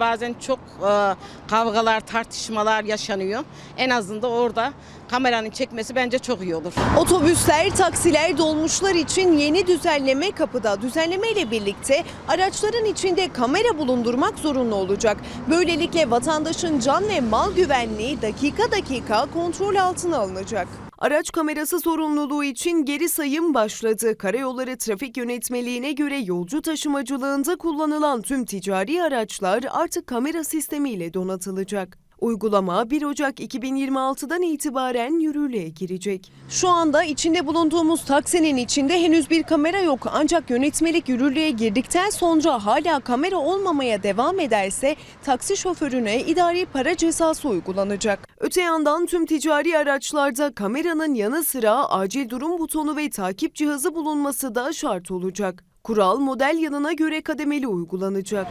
Bazen çok e, kavgalar, tartışmalar yaşanıyor. En azından orada kameranın çekmesi bence çok iyi olur. Otobüsler, taksiler, dolmuşlar için yeni düzenleme kapıda. Düzenleme ile birlikte araçların içinde kamera bulundurmak zorunlu olacak. Böylelikle vatandaşın can ve mal güvenliği dakika dakika kontrol altına alınacak. Araç kamerası sorumluluğu için geri sayım başladı. Karayolları Trafik Yönetmeliğine göre yolcu taşımacılığında kullanılan tüm ticari araçlar artık kamera sistemiyle donatılacak. Uygulama 1 Ocak 2026'dan itibaren yürürlüğe girecek. Şu anda içinde bulunduğumuz taksinin içinde henüz bir kamera yok. Ancak yönetmelik yürürlüğe girdikten sonra hala kamera olmamaya devam ederse taksi şoförüne idari para cezası uygulanacak. Öte yandan tüm ticari araçlarda kameranın yanı sıra acil durum butonu ve takip cihazı bulunması da şart olacak. Kural model yanına göre kademeli uygulanacak.